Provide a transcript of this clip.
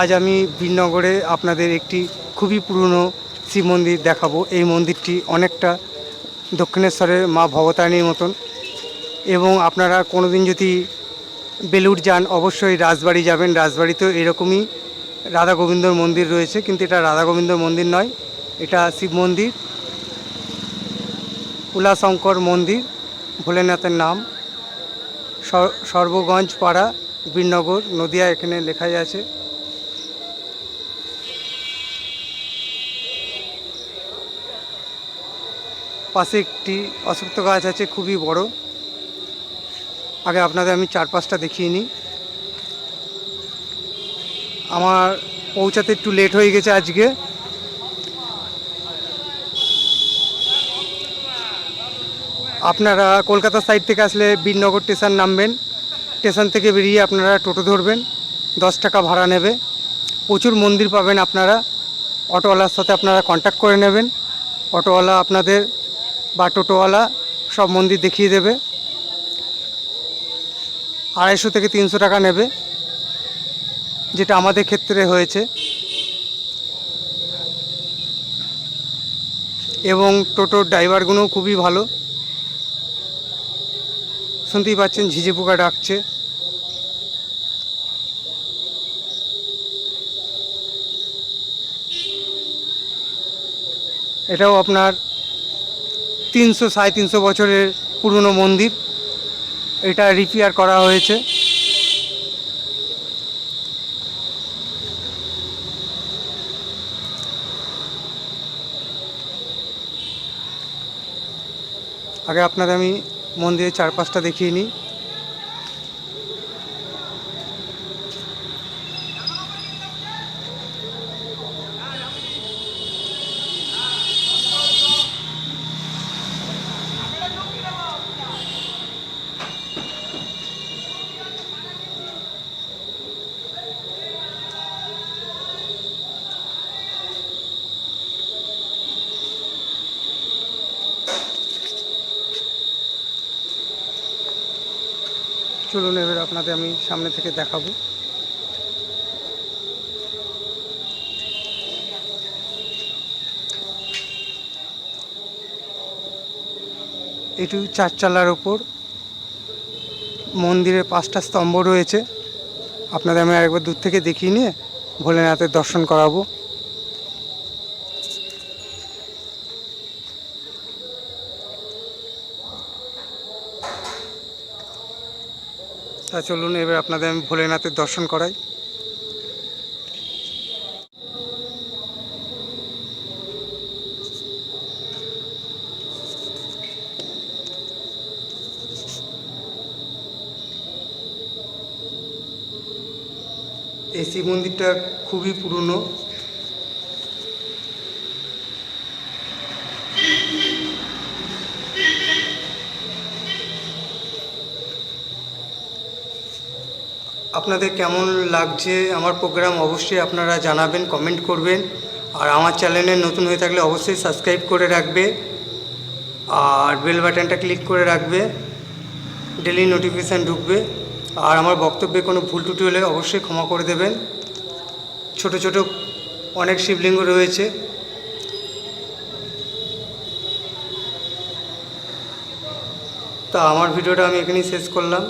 আজ আমি বীরনগরে আপনাদের একটি খুবই পুরনো শিব মন্দির দেখাবো। এই মন্দিরটি অনেকটা দক্ষিণেশ্বরের মা ভবতারিণীর মতন। এবং আপনারা কোনোদিন যদি বেলুড় যান, অবশ্যই রাজবাড়ি যাবেন। রাজবাড়িতেও এরকমই রাধা গোবিন্দর মন্দির রয়েছে, কিন্তু এটা রাধা গোবিন্দর মন্দির নয়, এটা শিব মন্দির। উলাশঙ্কর মন্দির, ভোলেনাথের নাম। সর- সর্বগঞ্জ পাড়া বীরনগর নদিয়া এখানে লেখাই আছে। পাশে একটি অশ্বত্থ গাছ আছে, খুবই বড়। আগে আপনাদের আমি চার পাঁচটা দেখিয়ে নিই। আমার পৌঁছাতে একটু লেট হয়ে গেছে আজকে। আপনারা কলকাতা সাইড থেকে আসলে বীরনগর স্টেশন নামবেন। স্টেশন থেকে বেরিয়ে আপনারা টোটো ধরবেন। দশ টাকা ভাড়া নেবে। প্রচুর মন্দির পাবেন আপনারা। অটোওয়ালার সাথে আপনারা কন্ট্যাক্ট করে নেবেন। অটোওয়ালা আপনাদের বা টোটোওয়ালা সব মন্দির দেখিয়ে দেবে। আড়াইশো থেকে তিনশো টাকা নেবে, যেটা আমাদের ক্ষেত্রে হয়েছে। এবং টোটোর ড্রাইভারগুলোও খুবই ভালো। শুনতেই পাচ্ছেন ঝিঝে পোকা ডাকছে। এটাও আপনার তিনশো, সাড়ে তিনশো বছরের পুরনো মন্দির। এটা রিপেয়ার করা হয়েছে। আগে আপনাদের আমি মন্দিরের চারপাশটা দেখিয়ে নিই। চলুন এবার আপনাদের আমি সামনে থেকে দেখাবো। এটু চারচালার ওপর মন্দিরের পাঁচটা স্তম্ভ রয়েছে। আপনাদের আমি আরেকবার দূর থেকে দেখিয়ে নিয়ে ভোলেনাথের দর্শন করাবো। তা চলুন এবার আপনাদের আমি ভোলেনাথের দর্শন করাই। এই শিব মন্দিরটা খুবই পুরনো। আপনাদের কেমন লাগছে আমার প্রোগ্রাম অবশ্যই আপনারা জানাবেন কমেন্ট করবেন। আর আমার চ্যানেলে নতুন হয়ে থাকলে অবশ্যই সাবস্ক্রাইব করে রাখবে। আর বেল বাটনটা ক্লিক করে রাখবে। ডেলি নোটিফিকেশান ঢুকবে। আর আমার বক্তব্যে কোনো ভুল ত্রুটি হলে অবশ্যই ক্ষমা করে দেবেন। ছোট ছোট অনেক শিবলিঙ্গ রয়েছে। তা আমার ভিডিওটা আমি এখানেই শেষ করলাম।